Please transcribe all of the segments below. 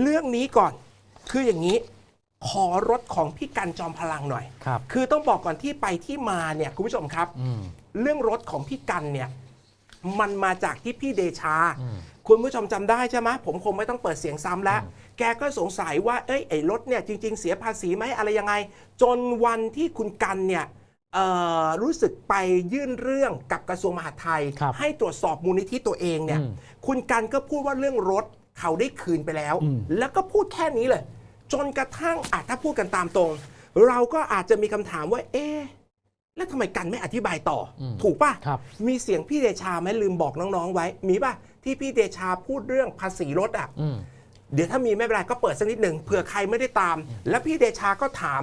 เรื่องนี้ก่อนคืออย่างนี้ขอรถของพี่กันจอมพลังหน่อย ครับ คือต้องบอกก่อนที่ไปที่มาเนี่ยคุณผู้ชมครับ อืม เรื่องรถของพี่กันเนี่ยมันมาจากที่พี่เดชา อืม คุณผู้ชมจำได้ใช่ไหมผมคงไม่ต้องเปิดเสียงซ้ำแล้ว แกก็สงสัยว่าเอ้ยไอ้รถเนี่ยจริง ๆ เสียภาษีไหมอะไรยังไง จนวันที่คุณกันเนี่ยเอ่อรู้สึกไปยื่นเรื่องกับกระทรวงมหาดไทย ครับให้ตรวจสอบมูลนิธิตัวเองเนี่ยอืม คุณกันก็พูดว่าเรื่องรถ เขาได้คืนไปแล้วอืมแล้วก็พูดแค่นี้เลย จนกระทั่งอาจถ้าพูดกันตามตรง เราก็อาจจะมีคำถามว่า เอ๊ะแล้วทำไมกันไม่อธิบายต่ออมถูกป่ะครับมีเสียงพี่เดชาไหมลืมบอกน้องๆไว้ มีป่ะที่พี่เดชาพูดเรื่องภาษีรถอะอืมเดี๋ยวถ้ามีไม่เป็นไรก็เปิดสักนิดหนึ่งเผื่อใครไม่ได้ตาม แล้วพี่เดชาก็ถาม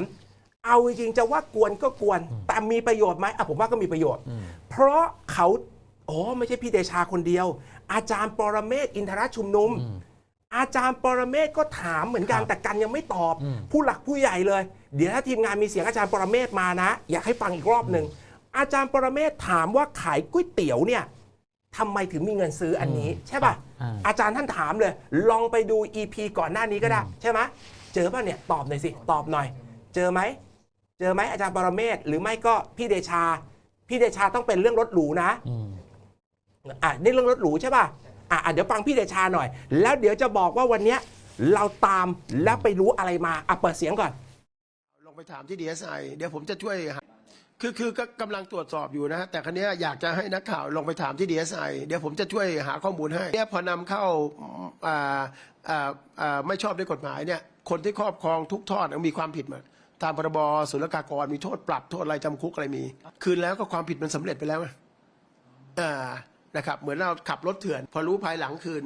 เอาจริงๆจะว่ากวนก็กวน แต่มีประโยชน์ไหมอะผมว่าก็มีประโยชน์อืมเพราะเขาโอ้ไม่ใช่พี่เดชาคนเดียว อาจารย์ปรเมศวร์อินทรชุมนุมอืมอาจารย์ปรเมศวร์ก็ถามเหมือนกันครับแต่กันยังไม่ตอบอืมผู้หลักผู้ใหญ่เลย เดี๋ยวถ้าทีมงานมีเสียงอาจารย์ปรเมศวร์มานะ อยากให้ฟังอีกรอบหนึ่งอาจารย์ปรเมศวร์ถามว่าขายก๋วยเตี๋ยวเนี่ยทำไมถึงมีเงินซื้ออันนี้ ใช่ป่ะอ่าอาจารย์ท่านถามเลย ลองไปดู EP ก่อนหน้านี้ก็ได้ ใช่ไหมเจอป่ะเนี่ยตอบหน่อยสิ ตอบหน่อย เจอไหมเจอไหมอาจารย์ปรเมศวร์หรือไม่ก็พี่เดชา พี่เดชาต้องเป็นเรื่องรถหรูนะ อะนี่เรื่องรถหรูใช่ป่ะอะอะเดี๋ยวฟังพี่เดชาหน่อย แล้วเดี๋ยวจะบอกว่าวันเนี้ยเราตามแล้วไปรู้อะไรมาอะเปิดเสียงก่อน ลงไปถามที่ดีเอสไอเดี๋ยวผมจะช่วยหาคือคือก็กำลังตรวจสอบอยู่นะแต่ครั้นี้อยากจะให้นักข่าวลงไปถามที่ดีเอสไอเดี๋ยวผมจะช่วยหาข้อมูลให้เนี่ยพอนำเข้าอ่าอ่าอ่าไม่ชอบด้วยกฎหมายเนี่ยคนที่ครอบครองทุกทอดมีความผิดหมดตามพรบศุลกากรมีโทษปรับโทษอะไรจำคุกอะไรมี คืนแล้วก็ความผิดมันสำเร็จไปแล้วอ่า นะครับเหมือนเราขับรถเถื่อน พอรู้ภายหลังคืน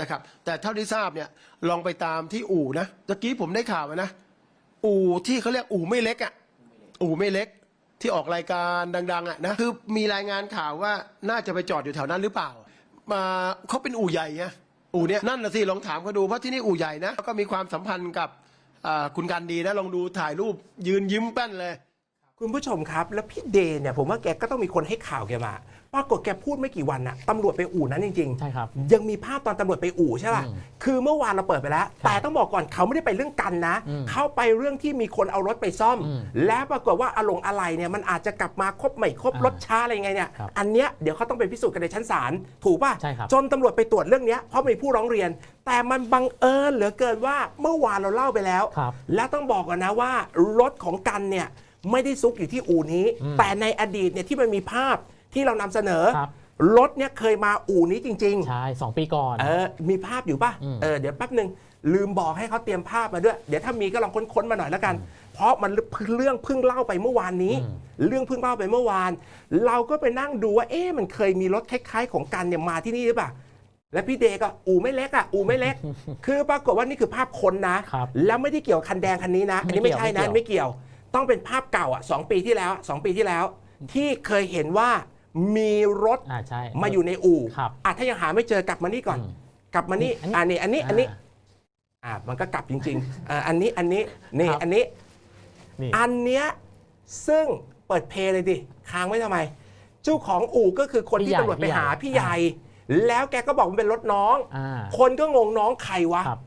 นะครับ แต่เท่าที่ทราบเนี่ยลองไปตามที่อู่นะตะกี้ผมได้ข่าวมานะ อู่ที่เขาเรียกอู่ไม่เล็กอะอู่ไม่เล็กที่ออกรายการดัง ๆอะนะคือมีรายงานข่าวว่าน่าจะไปจอดอยู่แถวนั้นหรือเปล่า มาเขาเป็นอู่ใหญ่ไงอู่เนี้ยนั่นละสิลองถามเขาดูเพราะที่นี่อู่ใหญ่นะแล้วก็มีความสัมพันธ์กับคุณกันดีนะลองดูถ่ายรูปยืนยิ้มแป้นเลย คุณผู้ชมครับ แล้วพี่เดย์เนี่ยผมว่าแกก็ต้องมีคนให้ข่าวแกมา ปรากฏแกพูดไม่กี่วันน่ะตำรวจไปอู่นั้นจริงๆ ใช่ครับ ยังมีภาพตอนตำรวจไปอู่ใช่ป่ะ อืมคือเมื่อวานเราเปิดไปแล้ว แต่ต้องบอกก่อนเขาไม่ได้ไปเรื่องกันนะ อืมเข้าไปเรื่องที่มีคนเอารถไปซ่อม อืมแล้วปรากฏว่าอารมณ์อะไรเนี่ยมันอาจจะกลับมาครบไม่ครบอ่ารถช้าอะไรไงเนี่ย ครับอันเนี้ยเดี๋ยวเขาต้องไปพิสูจน์กันในชั้นศาลถูกป่ะ ใช่ครับ จนตำรวจไปตรวจเรื่องเนี้ยเพราะมีผู้ร้องเรียน แต่มันบังเอิญเหลือเกินว่าเมื่อวานเราเล่าไปแล้ว ครับ และต้องบอกก่อนนะว่ารถของกันเนี่ยไม่ได้ซุกอยู่ที่อู่นี้อืมแต่ในอดีตเนี่ยที่มันมีภาพ ที่เรานำเสนอ ครับ รถเนี่ยเคยมาอู่นี้จริง ๆ ใช่สองปีก่อน เออ มีภาพอยู่ป่ะ อืม เออ เดี๋ยวแป๊บหนึ่งลืมบอกให้เขาเตรียมภาพมาด้วย เดี๋ยวถ้ามีก็ลองค้นๆมาหน่อยแล้วกัน เพราะมันเรื่องเพิ่งเล่าไปเมื่อวานนี้อืมเรื่องเพิ่งเล่าไปเมื่อวาน เราก็ไปนั่งดูว่า เอ๊ะมันเคยมีรถคล้ายๆ ของกันเนี่ยมาที่นี่หรือเปล่า แล้วพี่เดก็อู่ไม่เล็กอะอู่ไม่เล็ก คือปรากฏว่านี่คือภาพคนนะ ครับแล้วไม่ได้เกี่ยวกับคันแดงคันนี้นะ อันนี้ไม่ไม่เกี่ยวใช่นะไม่ไม่เกี่ยวเกี่ยว ต้องเป็นภาพเก่าอะสองปีที่แล้วสองปีที่แล้ว ที่เคยเห็นว่า มีรถอ่าใช่มาอยู่ในอู่ครับ อะถ้ายังหาไม่เจอกลับมานี่ก่อน อืมกลับมานี่อันนี้อันนี้อันนี้อันนี้อ่ามันก็กลับจริงๆอ่าอันนี้อันนี้นี่ครับ อันนี้ นี่ อันเนี้ยซึ่งเปิดเพลย์เลยดิค้างไว้ทำไม เจ้าของอู่ก็คือคนพี่ที่ใหญ่ตำรวจไปหาพี่พี่ใหใหญ่ญ่ แล้วแกก็บอกมันเป็นรถน้อง อ่า คนก็งงน้องใครวะ ครับ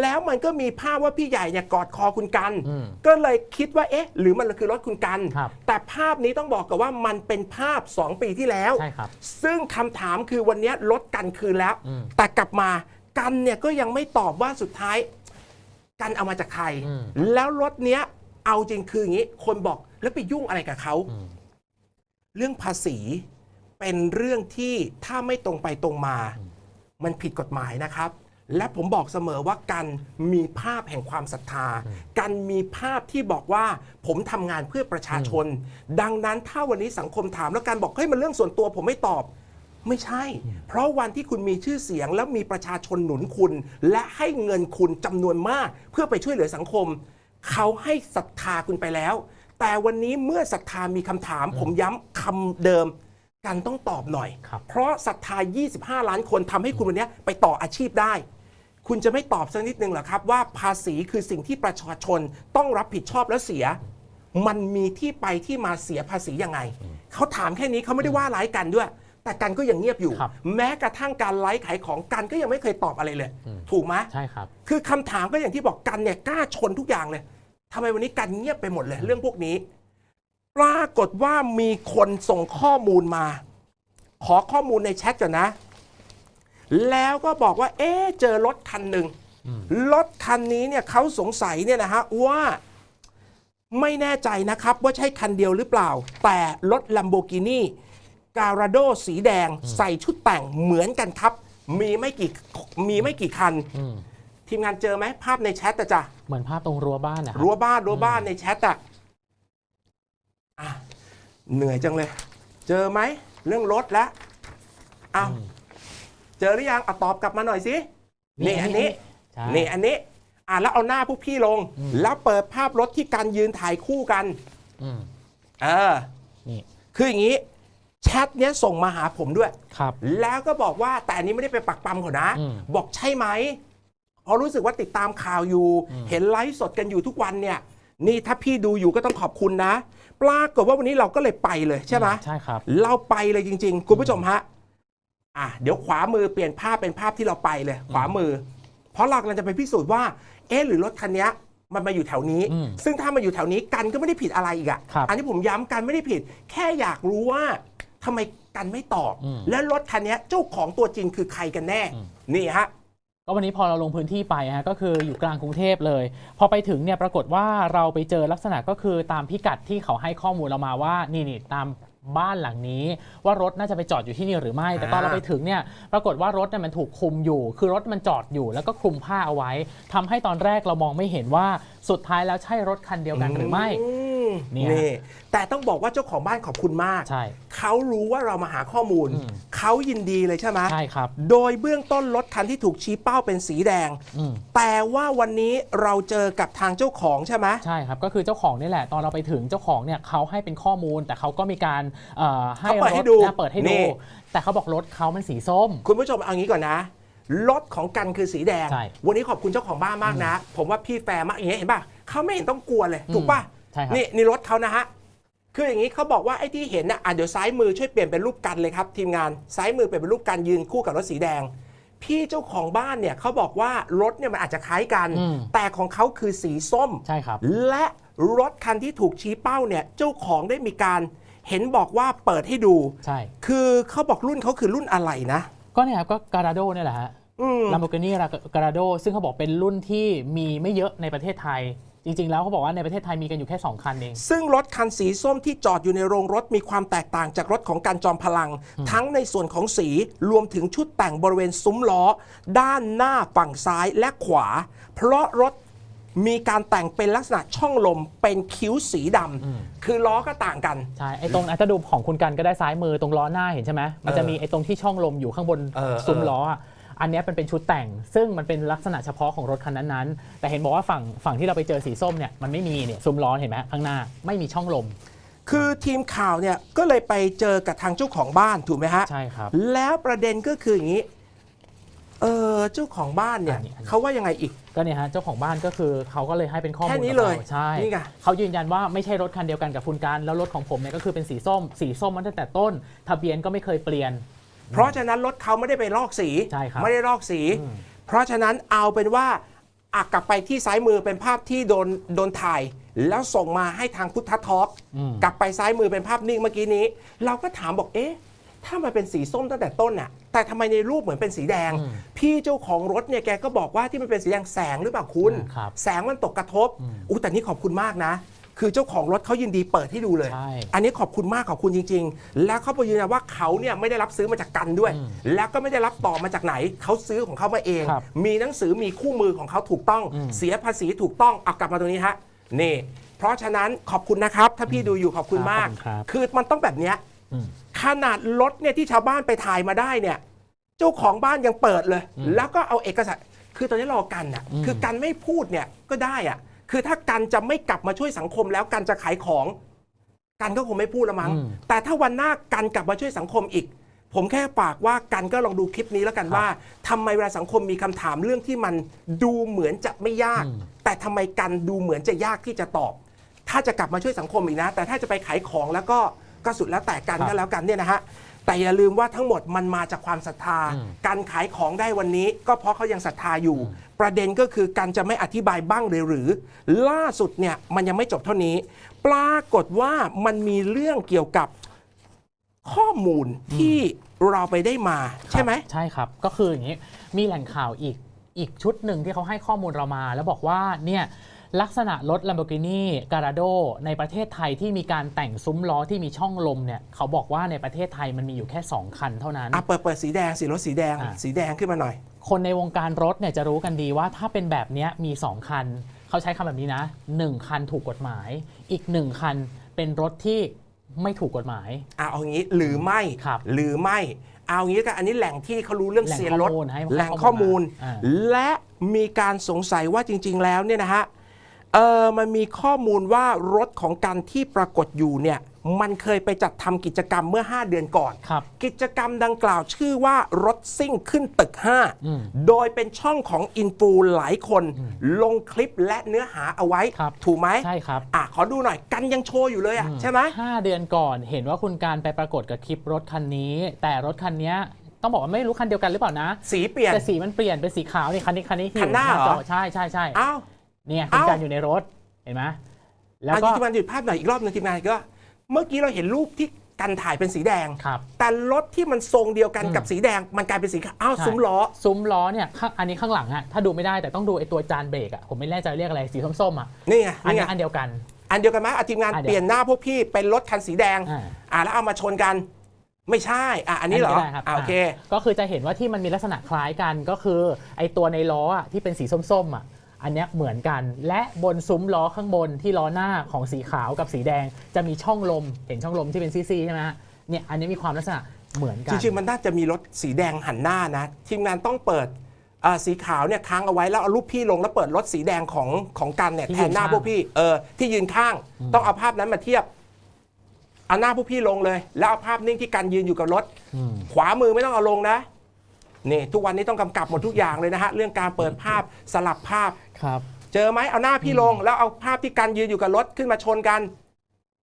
แล้วมันก็มีภาพว่าพี่ใหญ่เนี่ยกอดคอคุณกัน อืมก็เลยคิดว่าเอ๊ะ หรือมันคือรถคุณกัน ครับ แต่ภาพนี้ต้องบอกกันว่ามันเป็นภาพ 2 ปีที่แล้ว ใช่ครับ ซึ่งคำถามคือวันนี้ลดกันคืนแล้ว อืม แต่กลับมากันเนี่ยก็ยังไม่ตอบว่าสุดท้าย กันเอามาจากใคร อืม แล้วรถเนี้ยเอาจริงคืออย่างนี้ คนบอกแล้วไปยุ่งอะไรกับเขา อืม เรื่องภาษีเป็นเรื่องที่ถ้าไม่ตรงไปตรงมา มันผิดกฎหมายนะครับ และผมบอกเสมอว่ากันมีภาพแห่งความศรัทธา กันมีภาพที่บอกว่าผมทำงานเพื่อประชาชน ดังนั้นถ้าวันนี้สังคมถามแล้วกันบอกเฮ้ยมันเรื่องส่วนตัวผมไม่ตอบไม่ใช่ เพราะวันที่คุณมีชื่อเสียง แล้วมีประชาชนหนุนคุณ และให้เงินคุณจำนวนมาก เพื่อไปช่วยเหลือสังคม เขาให้ศรัทธาคุณไปแล้ว แต่วันนี้เมื่อศรัทธามีคำถาม ผมย้ำคำเดิม กันต้องตอบหน่อยครับเพราะศรัทธา 25 ล้านคนทำให้คุณวันนี้ไปต่ออาชีพได้ คุณจะไม่ตอบสักนิดนึงเหรอครับว่าภาษีคือสิ่งที่ประชาชนต้องรับผิดชอบและเสีย มันมีที่ไปที่มาเสียภาษียังไง เขาถามแค่นี้เขาไม่ได้ว่าร้ายกันด้วย แต่กันก็ยังเงียบอยู่ ครับแม้กระทั่งการไลฟ์ขายของกันก็ยังไม่เคยตอบอะไรเลย อืม ถูกไหม ใช่ครับ คือคำถามก็อย่างที่บอกกันเนี่ยกล้าชนทุกอย่างเลยทำไมวันนี้กันเงียบไปหมดเลยเรื่องพวกนี้ ปรากฏว่ามีคนส่งข้อมูลมา ขอข้อมูลในแชทก่อนนะ แล้วก็บอกว่า เอ๊ะเจอรถคันหนึ่งอืมรถคันนี้เนี่ยเขาสงสัยเนี่ยนะฮะว่าไม่แน่ใจนะครับว่าใช่คันเดียวหรือเปล่า แต่รถ Lamborghini Gallardo สีแดงใส่ชุดแต่งเหมือนกันครับ มีไม่กี่มีไม่กี่คันอืมทีมงานเจอไหมภาพในแชทอะจ้ะเหมือนภาพตรงรั้วบ้านนะครัรั้วบ้านรั้วบ้านในแชทอะอะเหนื่อยจังเลย เจอไหมเรื่องรถแล้วอ้าวอืม เจอหรือยังเอาตอบกลับมาหน่อยสินี่อันนี้ใช่นี่อันนี้อะแล้วเอาหน้าพวกพี่ลงอืมแล้วเปิดภาพรถที่การยืนถ่ายคู่กันอืมเออนี่คืออย่างนี้แชทเนี้ยส่งมาหาผมด้วย ครับ แล้วก็บอกว่าแต่อันนี้ไม่ได้ไปปักปั๊มเขานะ อืมบอกใช่ไหมเพราะรู้สึกว่าติดตามข่าวอยู่ อืม เห็นไลฟ์สดกันอยู่ทุกวันเนี่ย นี่ถ้าพี่ดูอยู่ก็ต้องขอบคุณนะ ปรากฏว่าวันนี้เราก็เลยไปเลยใช่ไหม ใช่ครับ เราไปเลยจริง ๆ คุณผู้ชมฮะ อะเดี๋ยวขวามือเปลี่ยนภาพเป็นภาพที่เราไปเลย ขวามือ เพราะเรากำลังจะไปพิสูจน์ว่า เอ๊ะหรือรถคันเนี้ยมันมาอยู่แถวนี้ อืมซึ่งถ้ามาอยู่แถวนี้กันก็ไม่ได้ผิดอะไรอีกอะครับอันนี้ผมย้ำกันไม่ได้ผิด แค่อยากรู้ว่าทำไมกันไม่ตอบ อืม และรถคันเนี้ยเจ้าของตัวจริงคือใครกันแน่อืมนี่ฮะ ก็วันนี้พอเราลงพื้นที่ไปฮะก็คืออยู่กลางกรุงเทพเลย พอไปถึงเนี่ยปรากฏว่าเราไปเจอลักษณะก็คือตามพิกัดที่เขาให้ข้อมูลเรามาว่านี่นี่ตาม บ้านหลังนี้ ว่ารถน่าจะไปจอดอยู่ที่นี่หรือไม่ แต่ตอนเราไปถึงเนี่ยปรากฏว่ารถเนี่ยมันถูกคลุมอยู่ คือรถมันจอดอยู่แล้วก็คลุมผ้าเอาไว้ทำให้ตอนแรกเรามองไม่เห็นว่าสุดท้ายแล้วใช่รถคันเดียวกันหรือไม่อืมเนี่ยนี่แต่ต้องบอกว่าเจ้าของบ้านขอบคุณมากใช่เขารู้ว่าเรามาหาข้อมูลอืมเขายินดีเลยใช่ไหมใช่ครับ โดยเบื้องต้นรถคันที่ถูกชี้เป้าเป็นสีแดงอืมแต่ว่าวันนี้เราเจอกับทางเจ้าของใช่ไหมใช่ครับ ก็คือเจ้าของนี่แหละ ตอนเราไปถึงเจ้าของเนี่ยเขาให้เป็นข้อมูล แต่เขาก็มีการเอ่อให้เขาเปิดรให้ถดูนะเปิดให้นี่ ดู แต่เขาบอกรถเขามันสีส้ม คุณผู้ชมเอางี้ก่อนนะ รถของกันคือสีแดง ใช่วันนี้ขอบคุณเจ้าของบ้านมากนะ ผมว่าพี่แฟร์มากอย่างเงี้ยเห็นป่ะเขาไม่เห็นต้องกลัวเลยอืมถูกป่ะ ใช่ครับ นี่นี่รถเขานะฮะ คืออย่างนี้เขาบอกว่าไอ้ที่เห็นน่ะอะเดี๋ยวซ้ายมือช่วยเปลี่ยนเป็นรูปกันเลยครับ ทีมงานซ้ายมือเปลี่ยนเป็นรูปกันยืนคู่กับรถสีแดง พี่เจ้าของบ้านเนี่ยเขาบอกว่ารถเนี่ยมันอาจจะคล้ายกัน อืม แต่ของเขาคือสีส้ม ใช่ครับ และรถคันที่ถูกชี้เป้าเนี่ยเจ้าของได้มีการ เห็นบอกว่าเปิดให้ดู ใช่ คือเขาบอกรุ่นเขาคือรุ่นอะไรนะก็เนี่ยครับก็การาโดเนี่ยแหละฮะอืม Lamborghini Gallardo ซึ่งเขาบอกเป็นรุ่นที่มีไม่เยอะในประเทศไทย จริง ๆ แล้วเขาบอกว่าในประเทศไทยมีกันอยู่แค่ 2 คันเอง ซึ่งรถคันสีส้มที่จอดอยู่ในโรงรถมีความแตกต่างจากรถของการจอมพลัง ทั้งในส่วนของสีรวมถึงชุดแต่งบริเวณซุ้มล้อ ด้านหน้าฝั่งซ้ายและขวา เพราะรถ มีการแต่งเป็นลักษณะช่องลมเป็นคิ้วสีดำคือล้อก็ต่างกัน ใช่ไอ้ตรงอะถ้าดูของคุณกันก็ได้ซ้ายมือตรงล้อหน้าเห็นใช่ไหมมันจะมีไอ้ตรงที่ช่องลมอยู่ข้างบนเออซุ้มล้ออะอันเนี้ยมันเป็นชุดแต่ง ซึ่งมันเป็นลักษณะเฉพาะของรถคันนั้นๆแต่เห็นบอกว่าฝั่งฝั่งที่เราไปเจอสีส้มเนี่ยมันไม่มีเนี่ยซุ้มล้อเห็นไหมข้างหน้าไม่มีช่องลมคือทีมข่าวเนี่ยก็เลยไปเจอกับทางเจ้าของบ้านถูกไหมฮะ ใช่ครับ แล้วประเด็นก็คืออย่างนี้ เออเจ้าของบ้านเนี่ยอันนี้อันนี้ เขาว่ายังไงอีก ก็เนี่ยฮะเจ้าของบ้านก็คือเขาก็เลยให้เป็นข้อมูลแค่นี้กับเลยราใช่นี่ไงเขายืนยันว่าไม่ใช่รถคันเดียวกันกับคุณการแล้วรถของผมเนี่ยก็คือเป็นสีส้ม สีส้มมาตั้งแต่ต้น ทะเบียนก็ไม่เคยเปลี่ยน เพราะฉะนั้นรถเขาไม่ได้ไปลอกสี ใช่ครับไม่ได้ลอกสี อืม เพราะฉะนั้นเอาเป็นว่าอักกลับไปที่ซ้ายมือเป็นภาพที่โดนโดนถ่าย แล้วส่งมาให้ทางพุทธทอล์กอืม กลับไปซ้ายมือเป็นภาพนิ่งเมื่อกี้นี้ เราก็ถามบอกเอ๊ะ ถ้ามันเป็นสีส้มตั้งแต่ต้นน่ะแต่ทำไมในรูปเหมือนเป็นสีแดง อืมพี่เจ้าของรถเนี่ยแกก็บอกว่าที่มันเป็นสีแดงแสงหรือเปล่าคุณ อืมครับแสงมันตกกระทบอืมอู้แต่นี่ขอบคุณมากนะ คือเจ้าของรถเขายินดีเปิดให้ดูเลย ใช่อันนี้ขอบคุณมากขอบคุณจริง ๆ แล้วเขาบอกยืนยันว่าเขาเนี่ยไม่ได้รับซื้อมาจากกันด้วย อืมแล้วก็ไม่ได้รับต่อมาจากไหนเขาซื้อของเขามาเอง ครับมีหนังสือมีคู่มือของเขาถูกต้อง อืม เสียภาษีถูกต้องเอากลับมาตรงนี้ฮะนี่ เพราะฉะนั้นขอบคุณนะครับ ถ้าพี่ดูอยู่ขอบคุณมากขอบคุณครับ คือมันต้องแบบเนี้ยอืม ขนาดรถเนี่ยที่ชาวบ้านไปถ่ายมาได้เนี่ย เจ้าของบ้านยังเปิดเลยอืมแล้วก็เอาเอกสารคือตอนนี้รอกันอะอืมคือกันไม่พูดเนี่ยก็ได้อะ คือถ้ากันจะไม่กลับมาช่วยสังคมแล้วกันจะขายของ กันก็คงไม่พูดละมั้งอืมแต่ถ้าวันหน้ากันกลับมาช่วยสังคมอีก ผมแค่ฝากว่ากันก็ลองดูคลิปนี้แล้วกันครับว่าทำไมเวลาสังคมมีคำถามเรื่องที่มันดูเหมือนจะไม่ยากอืมแต่ทำไมกันดูเหมือนจะยากที่จะตอบ ถ้าจะกลับมาช่วยสังคมอีกนะ แต่ถ้าจะไปขายของแล้วก็ ก็สุดแล้วแต่กันก็แล้วกันเนี่ยนะฮะแต่อย่าลืมว่าทั้งหมดมันมาจากความศรัทธาอืมการขายของได้วันนี้ ก็เพราะเขายังศรัทธาอยู่ ประเด็นก็คือการจะไม่อธิบายบ้างเลยหรือ ล่าสุดเนี่ยมันยังไม่จบเท่านี้ ปรากฏว่ามันมีเรื่องเกี่ยวกับข้อมูลที่เราไปได้มาใช่ไหมใช่ครับ ก็คืออย่างนี้มีแหล่งข่าวอีกอีกชุดหนึ่งที่เขาให้ข้อมูลเรามา แล้วบอกว่าเนี่ย ลักษณะรถ Lamborghini Gallardo ในประเทศไทยที่มีการแต่งซุ้มล้อที่มีช่องลมเนี่ยเขาบอกว่าในประเทศไทยมันมีอยู่แค่ 2 คันเท่านั้น อะเปิดเปิดสีแดงสีรถสีแดงอะ สีแดงขึ้นมาหน่อย คนในวงการรถเนี่ยจะรู้กันดีว่าถ้าเป็นแบบเนี้ยมี 2 คัน เขาใช้คำแบบนี้นะ 1 คันถูกกฎหมาย อีก 1 คันเป็นรถที่ไม่ถูกกฎหมาย อะเอางี้หรือไม่ครับหรือไม่เอางี้กันอันนี้แหล่งที่เขารู้เรื่องแหล่งเซียนรถข้อมูลให้แหล่งข้อมูล อ่า และมีการสงสัยว่าจริง ๆ แล้วเนี่ยนะฮะ เออมันมีข้อมูลว่ารถของการที่ปรากฏอยู่เนี่ยมันเคยไปจัดทำกิจกรรมเมื่อ 5 เดือนก่อน ครับ กิจกรรมดังกล่าวชื่อว่ารถซิ่งขึ้นตึก อืม5 โดยเป็นช่องของอินฟูหลายคน ลงคลิปและเนื้อหาเอาไว้ ครับ ถูกไหมใช่ครับอะขอดูหน่อยกันยังโชว์อยู่เลยอะใช่ไหม ห้าเดือนก่อนเห็นว่าคุณการไปปรากฏกับคลิปรถคันนี้ แต่รถคันเนี้ยต้องบอกว่าไม่รู้คันเดียวกันหรือเปล่านะ สีเปลี่ยน แต่สีมันเปลี่ยนเป็นสีขาวนี่คันนี้คันนี้ที่คันหน้าอยู่เหรอจใช่ใช่ใช่ อ้าว เนี่ยคุณเอ้าการอยู่ในรถเห็นไหมแล้วอันก็นี้ทีมงานหยุดภาพหน่อยอีกรอบหนึงทีมงานก็ เมื่อกี้เราเห็นรูปที่กันถ่ายเป็นสีแดงครับแต่รถที่มันทรงเดียวกันอืมกับสีแดง มันกลายเป็นสีขาวอ้าวใช่ซุ้มล้อ ซุ้มล้อเนี่ยข้างอันนี้ข้างหลังอะถ้าดูไม่ได้แต่ต้องดูไอ้ตัวจานเบรกอะผมไม่แน่ใจเรียกอะไรสีส้มๆอะนี่ไงอันนี่ไงนี้อันเดียวกัน อันเดียวกันไหมอะทีมงานอะเดี๋ยวเปลี่ยนหน้าพวกพี่เป็นรถคันสีแดงอ่าอ่าแล้วเอามาชนกันไม่ใช่ อะ อันนี้เหรอก็ได้ครับอะโอเค ก็คือจะเห็นว่าที่มันมีลักษณะคล้ายกันก็คือ ไอ้ตัวในล้ออะที่เป็นสีส้มๆอะ อันเนี้ยเหมือนกัน และบนซุ้มล้อข้างบนที่ล้อหน้าของสีขาวกับสีแดง จะมีช่องลมเห็นช่องลมที่เป็นซี่ๆใช่ไหมฮะเนี่ยอันนี้มีความลักษณะเหมือนกัจนริงๆมันน่าจะมีรถสีแดงหันหน้านะทีมงานต้องเปิดอ่าสีขาวเนี่ยค้างเอาไว้แล้วเอารูปพี่ลงแล้วเปิดรถสีแดงของของกันเนี่ยที่แทยืนนหน้าข้างพวกพี่เออที่ยืนข้าง ต้องเอาภาพนั้นมาเทียบเอาหน้าพวกพี่ลงเลย แล้วเอาภาพนิ่งที่กันยืนอยู่กับรถอืมขวามือไม่ต้องเอาลงนะ นี่ทุกวันนี้ต้องกำกับหมดทุกอย่างเลยนะฮะเรื่องการเปิดภาพสลับภาพ ครับ เจอไหมเอาหน้าพี่ลง แล้วเอาภาพที่กันยืนอยู่กับรถขึ้นมาชนกัน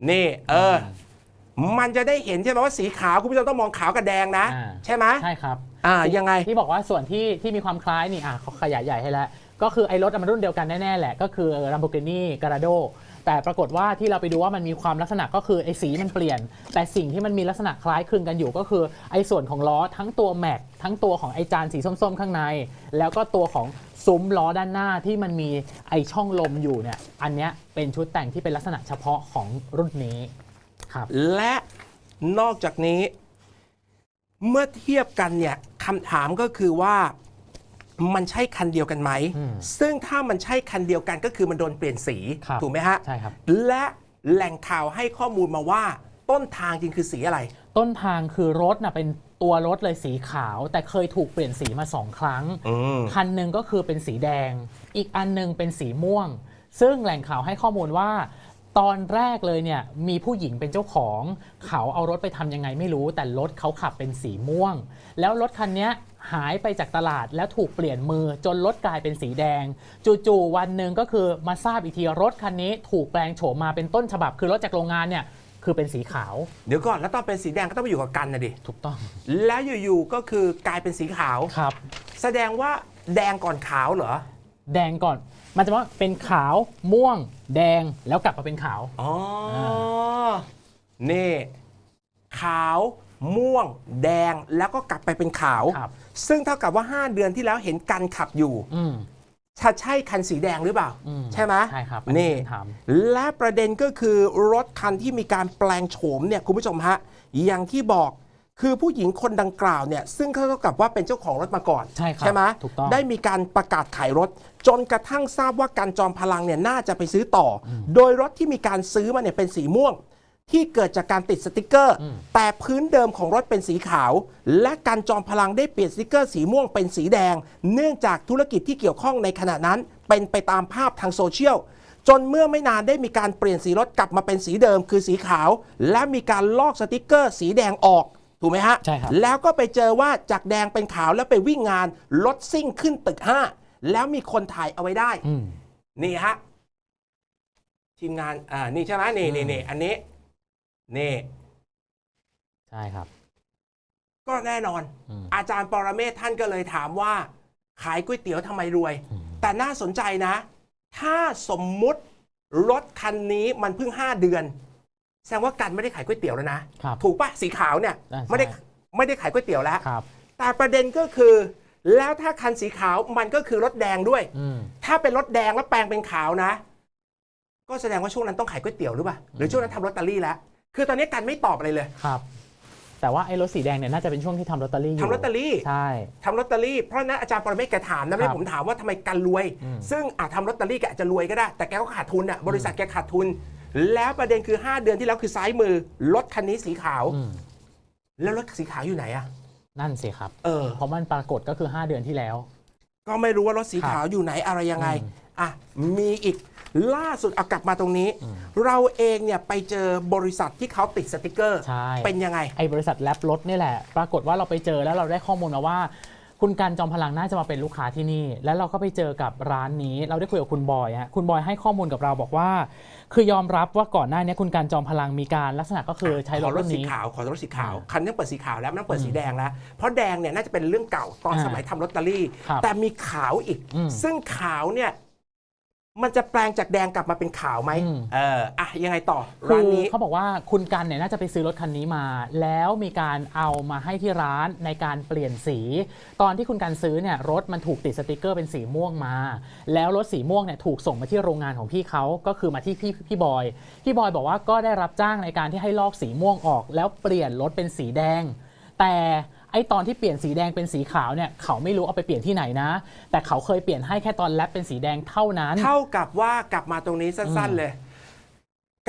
นี่ เออ มันจะได้เห็นใช่ไหมว่าสีขาวคุณผู้ชมต้องมองขาวกับแดงนะ อ่า ใช่ไหมใช่ครับ อ่ายังไง ที่บอกว่าส่วนที่ที่มีความคล้ายนี่อะเขาขยายใหญ่ให้แล้ว ก็คือไอ้รถอะมันรุ่นเดียวกันแน่ ๆ แหละ ก็คือ Lamborghini Gallardo แต่ปรากฏว่าที่เราไปดูว่ามันมีความลักษณะก็คือไอ้สีมันเปลี่ยน แต่สิ่งที่มันมีลักษณะคล้ายคลึงกันอยู่ก็คือไอ้ส่วนของล้อทั้งตัวแม็กทั้งตัวของไอ้จานสีส้มๆ ข้างใน แล้วก็ตัวของซุ้มล้อด้านหน้าที่มันมีไอ้ช่องลมอยู่เนี่ยอันเนี้ยเป็นชุดแต่งที่เป็นลักษณะเฉพาะของรุ่นนี้ครับและนอกจากนี้ เมื่อเทียบกันเนี่ยคำถามก็คือว่า มันใช่คันเดียวกันไหม อืมซึ่งถ้ามันใช่คันเดียวกันก็คือมันโดนเปลี่ยนสี ครับ ถูกไหมฮะ ใช่ครับ และแหล่งข่าวให้ข้อมูลมาว่าต้นทางจริงคือสีอะไร ต้นทางคือรถน่ะเป็นตัวรถเลยสีขาว แต่เคยถูกเปลี่ยนสีมาสองครั้งอืมคันหนึ่งก็คือเป็นสีแดง อีกอันหนึงเป็นสีม่วง ซึ่งแหล่งข่าวให้ข้อมูลว่า ตอนแรกเลยเนี่ยมีผู้หญิงเป็นเจ้าของ เขาเอารถไปทำยังไงไม่รู้ แต่รถเขาขับเป็นสีม่วง แล้วรถคันเนี้ย หายไปจากตลาดแล้วถูกเปลี่ยนมือจนรถกลายเป็นสีแดง จู่ๆวันหนึ่งก็คือมาทราบอีกทีรถคันนี้ถูกแปลงโฉมมาเป็นต้นฉบับ คือรถจากโรงงานเนี่ยคือเป็นสีขาว เดี๋ยวก่อนแล้วตอนเป็นสีแดงก็ต้องไปอยู่กับกันนะดิ ถูกต้อง แล้วอยู่ๆก็คือกลายเป็นสีขาวครับ แสดงว่าแดงก่อนขาวเหรอ แดงก่อน มันจะว่าเป็นขาวม่วง แดงแล้วกลับมาเป็นขาว อ๋ออานี่ ขาว ม่วง แดงแล้วก็กลับไปเป็นขาว ครับ ซึ่งเท่ากับว่า 5 เดือนที่แล้วเห็นกันขับอยู่อืม ถ้าใช่คันสีแดงหรือเปล่า อืมใช่ไหมใช่ครับนี่อัเป็คำถาม และประเด็นก็คือรถคันที่มีการแปลงโฉมเนี่ยคุณผู้ชมฮะอย่างที่บอกคือผู้หญิงคนดังกล่าวเนี่ยซึ่งเขาเท่ากับว่าเป็นเจ้าของรถมาก่อนใช่ครับไหมถูกต้อง ได้มีการประกาศขายรถ จนกระทั่งทราบว่าการจอมพลังเนี่ยน่าจะไปซื้อต่ออโดยรถที่มีการซื้อมาเนี่ยเป็นสีม่วง ที่เกิดจากการติดสติกเกอร์ แต่พื้นเดิมของรถเป็นสีขาว และการจอมพลังได้เปลี่ยนสติกเกอร์สีม่วงเป็นสีแดง เนื่องจากธุรกิจที่เกี่ยวข้องในขณะนั้น เป็นไปตามภาพทางโซเชียลจนเมื่อไม่นานได้มีการเปลี่ยนสีรถกลับมาเป็นสีเดิมคือสีขาว และมีการลอกสติกเกอร์สีแดงออกถูกไหมฮะใช่ครับแล้วก็ไปเจอว่าจากแดงเป็นขาวแล้วไปวิ่งงานรถซิ่งขึ้นตึก5แล้วมีคนถ่ายเอาไว้ได้อืมนี่ฮะทีมงานอ่านี่ใช่ไหมนี่นี่นี่อันนี้ นี่ ใช่ครับ ก็แน่นอนอาจารย์ปรเมศท่านก็เลยถามว่า ขายก๋วยเตี๋ยวทำไมรวยแต่น่าสนใจนะ ถ้าสมมุติรถคันนี้มันเพิ่ง 5 เดือน แสดงว่ากันไม่ได้ขายก๋วยเตี๋ยวแล้วนะ ครับ ถูกปะสีขาวเนี่ยอ่าใช่ ไม่ได้ไม่ได้ขายก๋วยเตี๋ยวแล้ว ครับ แต่ประเด็นก็คือ แล้วถ้าคันสีขาวมันก็คือรถแดงด้วย อืม ถ้าเป็นรถแดงแล้วแปลงเป็นขาวนะ ก็แสดงว่าช่วงนั้นต้องขายก๋วยเตี๋ยวหรือเปล่าหรือช่วงนั้นทำลอตเตอรี่แล้ว คือตอนนี้กันไม่ตอบอะไรเลย ครับ แต่ว่าไอ้รถสีแดงเนี่ยน่าจะเป็นช่วงที่ทำลอตเตอรี่อยู่ทำลอตเตอรี่ ใช่ ทำลอตเตอรี่ เพราะฉะนั้นอาจารย์ปรเมศแกถามนะไม่ครัได้บผมถามว่าทำไมกันรวย อืม ซึ่งอาจทำลอตเตอรี่แกอาจจะรวยก็ได้ แต่แกก็ขาดทุนอะ บริษัทแกขาดทุน แล้วประเด็นคือ 5 เดือนที่แล้วคือซ้ายมือรถคันนี้สีขาว อืมแล้วรถสีขาวอยู่ไหนอะ นั่นสิครับ เออ เพราะมันปรากฏก็คือ 5 เดือนที่แล้ว ก็ไม่รู้ว่ารถสีขาวอยู่ไหนอะไรยังไงอืมอะ มีอีก ล่าสุดเอากลับมาตรงนี้อืมเราเองเนี่ยไปเจอบริษัทที่เขาติดสติกเกอร์ ใช่ เป็นยังไง ไอ้บริษัทแลบรถนี่แหละ ปรากฏว่าเราไปเจอแล้วเราได้ข้อมูลมาว่า คุณการจอมพลังน่าจะมาเป็นลูกค้าที่นี่ แล้วเราก็ไปเจอกับร้านนี้ เราได้คุยกับคุณบอยฮะคุณบอยให้ข้อมูลกับเราบอกว่า คือยอมรับว่าก่อนหน้านี้คุณการจอมพลังมีการลักษณะก็คือใช้รขอถรรุ่ถนสีนี้ ขาว ขอรถสีขาวอ่าคันนี้เปิดสีขาวแล้วไม่ต้องเปิดสีแดงแล้ว เพราะแดงเนี่ยน่าจะเป็นเรื่องเก่าตอนอ่าสมัยทำลอตเตอรี่ ครับแต่มีขาวอีก อืมซึ่งขาวเนี่ย มันจะแปลงจากแดงกลับมาเป็นขาวไหมอืม เอออะยังไงต่อคืร้านอนี้ เขาบอกว่าคุณกันเนี่ยน่าจะไปซื้อรถคันนี้มา แล้วมีการเอามาให้ที่ร้านในการเปลี่ยนสี ตอนที่คุณกันซื้อเนี่ยรถมันถูกติดสติกเกอร์เป็นสีม่วงมา แล้วรถสีม่วงเนี่ยถูกส่งมาที่โรงงานของพี่เขาก็คือมาที่พี่พี่บอยพี่บอยบอกว่าก็ได้รับจ้างในการที่ให้ลอกสีม่วงออก แล้วเปลี่ยนรถเป็นสีแดง แต่ ไอตอนที่เปลี่ยนสีแดงเป็นสีขาวเนี่ยเขาไม่รู้เอาไปเปลี่ยนที่ไหนนะ แต่เขาเคยเปลี่ยนให้แค่ตอนแลปเป็นสีแดงเท่านั้น เท่ากับว่ากลับมาตรงนี้สั้น ๆ เลย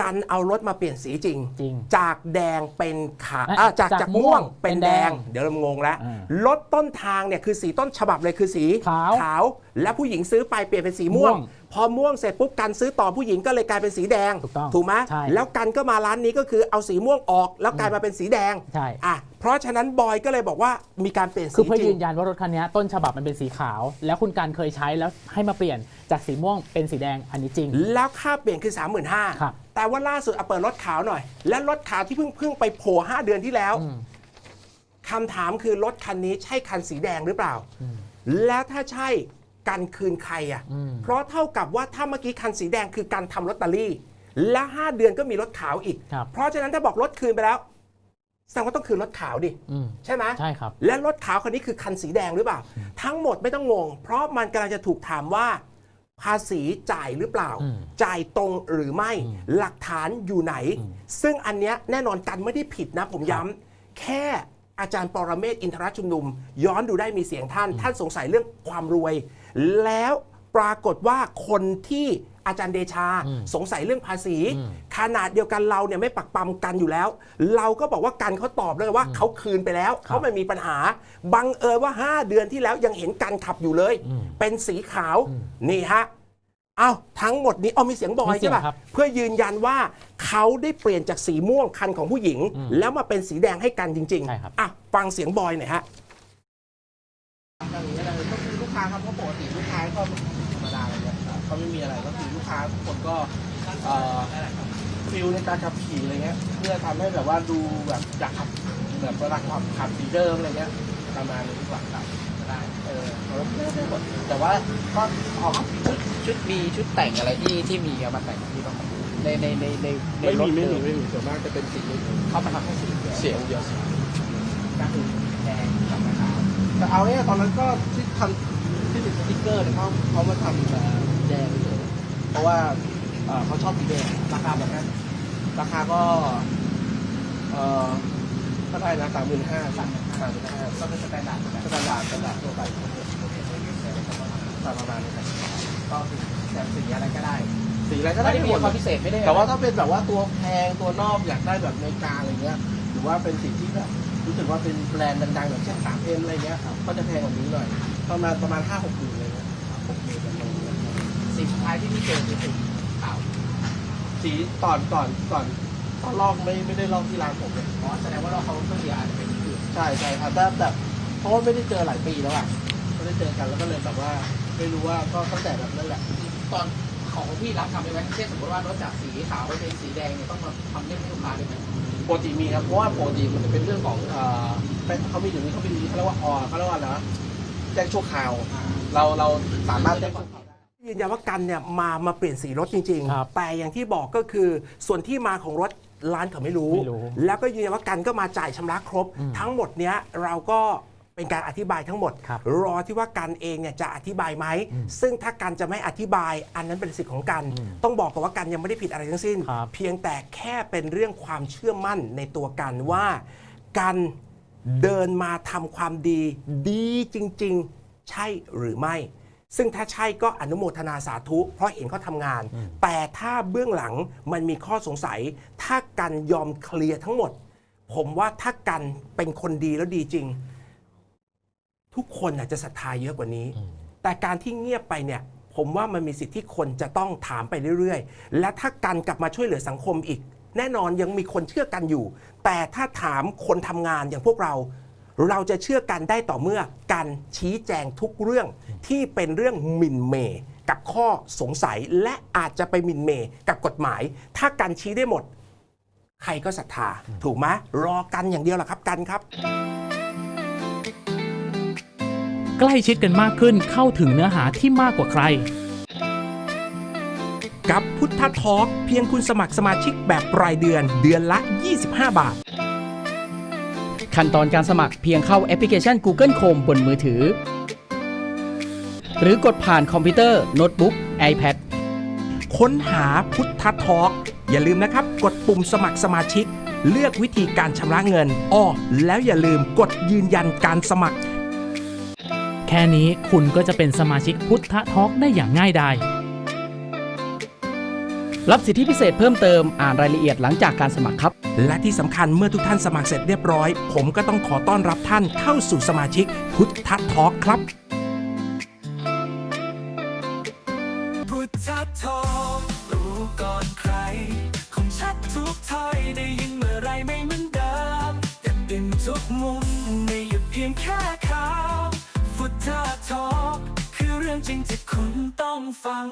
กันเอารถมาเปลี่ยนสีจริง จริง จากแดงเป็นขาวเอ้ยอะจากจากจากม่วงม่วงเป็นเป็นแดแดงงเดี๋ยวเรางงแล้วอ่ารถต้นทางเนี่ยคือสีต้นฉบับเลยคือสีขาววแล้วผู้หญิงซื้อไปเปลี่ยนเป็นสีม่วง ม่วงพอม่วงเสร็จปุ๊บกันซื้อต่อผู้หญิงก็เลยกลายเป็นสีแดงถูกต้องถูกไหมใช่แล้วกันก็มาร้านนี้ก็คือเอาสีม่วงออกแล้วกลายมาเป็นสีแดงใช่ อะเพราะฉะนั้นบอยก็เลยบอกว่ามีการเปลี่ยนคือสีเพื่อจริยืง นยันว่ารถคันนี้ต้นฉบับมันเป็นสีขาว แล้วคุณการเคยใช้แล้วให้มาเปลี่ยนจากสีม่วงเป็นสีแดงอันนี้จริง แล้วค่าเปลี่ยนคือ 3 5 0 0ครับ0 แต่ว่าล่าสุดเอาเปิดรถขาวหน่อย และรถขาวที่เพิ่งเพิ่งไปโผล่5เดือนที่แล้วอืมคำถามคือรถคันนี้ใช่คันสีแดงหรือเปล่าอืมแล้วถ้าใช่กันคืนใครอะอืมเพราะเท่ากับว่าถ้าเมื่อกี้คันสีแดงคือการทำลอตเตอรี่ และ5เดือนก็มีรถขาวอีกครับเพราะฉะนั้นถ้าบอกรถคืนไปแล้วแสดงว่าต้องคืนรถขาวดิอืมใช่ไหมใช่ครับ และรถขาวคันนี้คือคันสีแดงหรือเปล่า ทั้งหมดไม่ต้องงง เพราะมันกำลังจะถูกถามว่า ภาษีจ่ายหรือเปล่าอืมจ่ายตรงหรือไม่อืมหลักฐานอยู่ไหนอืมซึ่งอันเนี้ยแน่นอนกันไม่ได้ผิดนะผมครับย้ำแค่อาจารย์ปรเมศวร์อินทรชุมนุม ย้อนดูได้มีเสียงท่าน ท่านสงสัยเรื่องความรวย แล้วปรากฏว่าคนที่ อาจารย์เดชาอืมสงสัยเรื่องภาษีอืมขนาดเดียวกันเราเนี่ยไม่ปักปั๊มกันอยู่แล้ว เราก็บอกว่ากันเขาตอบเลยว่าเขาคืนไปแล้วครับเขาไม่มีปัญหา บังเอิญว่า 5 เดือนที่แล้วยังเห็นกันขับอยู่เลยอืมเป็นสีขาวอืมนี่ฮะเอาทั้งหมดนี้เอามีเสียงบอยมีเสียใช่งป่ะครับเพื่อยืนยันว่าเขาได้เปลี่ยนจากสีม่วงคันของผู้หญิงอืมแล้วมาเป็นสีแดงให้กันจริงใช่ครับอะฟังเสียงบอยหน่อยฮะอย่างนี้อะไรก็คือลูกค้าครับเพราะปกติลูกค้าก็ธรรมดา เขาไม่มีอะไรก็คือลูกค้าทุกคนก็ฟิลในการขับขี่อะไรเงี้ย เพื่อทำให้แบบว่าดูแบบอยากขับแบบเวลาขับขับสีเดิมอะไรเงี้ยประมาณนี้ดีกว่าครับได้เออได้หมดแต่ว่าก็ออกชุดชุดมีชุดแต่งอะไรที่ที่มีเอามาแต่งที่ต้องในในในในในไม่รมีถไม่มีไม่มีส่วนมากจะเป็นสีเขามาทำแค่สีเดียวสียงเดียวก็คือแดงกับขาวแต่เอาเนี่ยตอนนั้นก็ที่ทำที่ติดสติ๊กเกอร์เนี่ยเขาเขามาทำแบบ แดงเลยเพราะว่าเอ่อเขาชอบสีแดงราคาแบบนั้น ราคาก็เอ่อเท่าไหร่นะสามหมื่นห้าสามหมื่นห้าก็เป็นสแตนดาร์ดสแตนดาร์ดสแตนดาร์ดทั่วไปประมาณนี้ครับก็คือแต่สีอะไรก็ได้ สีอะไรก็ได้ไม่ได้มีหมดความพิเศษไม่ได้แต่ว่าถ้าเป็นแบบว่าตัวแพงตัวนอกอยากได้แบบอเมริกาอะไรเงี้ย หรือว่าเป็นสีที่แบบรู้สึกว่าเป็นแบรนด์ดังๆอย่างเช่นสามเอ็นอะไรเงี้ยก็จะแพงกว่านี้หน่อยประมาณประมาณห้าหกหมื่นเลยนะหกหมื่นประมาณนี้ สีสุดท้ายที่พี่เจอคือสีขาวสีก่อนก่อนก่อนตอนลอกไม่ไม่ได้ลอกที่ร้านผมเลยอ๋อแสดงว่าเราเขาเพิ่งเดียวอาจจะเป็นคือใช่ใช่ครับแต่แบบเพราะว่าไม่ได้เจอหลายปีแล้วอะไม่ได้เจอกันแล้วก็เลยแบบว่า ไม่รู้ว่าก็ตั้งแต่แบบนั้นแหละ ตอนของพี่รับทำได้ไหมเช่นสมมติว่ารถจากสีขาวไปเป็นสีแดงเนี่ยต้องมาทำเล่มให้ลูกค้าได้ไหมปกติมีครับเพราะว่าปกติมันจะเป็นเรื่องของเอ่อเป็นเขามีอยู่นี้เขามีเขาเรียกว่าออเขาเรียกว่าอะไรนะแจ้งชั่วคราว เราเราสามารถแจ้งชั่วคราวได้ ยืนยันว่ากันเนี่ยมามาเปลี่ยนสีรถจริง ครับๆ แต่อย่างที่บอกก็คือส่วนที่มาของรถร้านเขาไม่รู้ ไม่รู้ แล้วก็ยืนยันว่ากันก็มาจ่ายชำระครบ ทั้งหมดเนี้ยเราก็เป็นการอธิบายทั้งหมด ครับ รอที่ว่ากันเองเนี่ยจะอธิบายไหม ซึ่งถ้ากันจะไม่อธิบายอันนั้นเป็นสิทธิ์ของกัน ต้องบอกก่อนว่ากันยังไม่ได้ผิดอะไรทั้งสิ้น ครับ เพียงแต่แค่เป็นเรื่องความเชื่อมั่นในตัวกันว่ากันเดินมาทำความดีดีจริง ๆ ใช่หรือไม่ ซึ่งถ้าใช่ก็อนุโมทนาสาธุ เพราะเห็นเขาทำงาน แต่ถ้าเบื้องหลังมันมีข้อสงสัย ถ้ากันยอมเคลียร์ทั้งหมด ผมว่าถ้ากันเป็นคนดีแล้วดีจริง ทุกคนอาจจะศรัทธาเยอะกว่านี้ แต่การที่เงียบไปเนี่ย ผมว่ามันมีสิทธิ์ที่คนจะต้องถามไปเรื่อยๆ และถ้ากันกลับมาช่วยเหลือสังคมอีก แน่นอนยังมีคนเชื่อกันอยู่ แต่ถ้าถามคนทำงานอย่างพวกเรา เราจะเชื่อกันได้ต่อเมื่อการชี้แจงทุกเรื่องที่เป็นเรื่องหมิ่นเหมกับข้อสงสัยและอาจจะไปหมิ่นเหมกับกฎหมาย ถ้ากันชี้ได้หมด ใครก็ศรัทธา ถูกไหมรอกันอย่างเดียวแหละครับกันครับ ใกล้ชิดกันมากขึ้นเข้าถึงเนื้อหาที่มากกว่าใคร กับพุทธทอล์กเพียงคุณสมัครสมาชิกแบบรายเดือนเดือนละ 25 บาท ขั้นตอนการสมัครเพียงเข้าแอปพลิเคชัน Google Chrome บนมือถือ หรือกดผ่านคอมพิวเตอร์ โน้ตบุ๊ก iPad ค้นหาพุทธทอล์กอย่าลืมนะครับ กดปุ่มสมัครสมาชิก เลือกวิธีการชำระเงินอ้อแล้วอย่าลืมกดยืนยันการสมัคร แค่นี้คุณก็จะเป็นสมาชิกพุทธทอล์กได้อย่างง่ายดายรับสิทธิพิเศษเพิ่มเติมอ่านรายละเอียดหลังจากการสมัครครับ และที่สำคัญเมื่อทุกท่านสมัครเสร็จเรียบร้อย ผมก็ต้องขอต้อนรับท่านเข้าสู่สมาชิกพุทธทอล์กครับ พุทธทองรู้ก่อนใคร คงชัดทุกถ้อยได้ยินเมื่อไรไม่เหมือนเดิมแต่เป็นทุกมุมไม่หยุดเพียงแค่ข่าวพุทธทองคือเรื่องจริงที่คุณต้องฟัง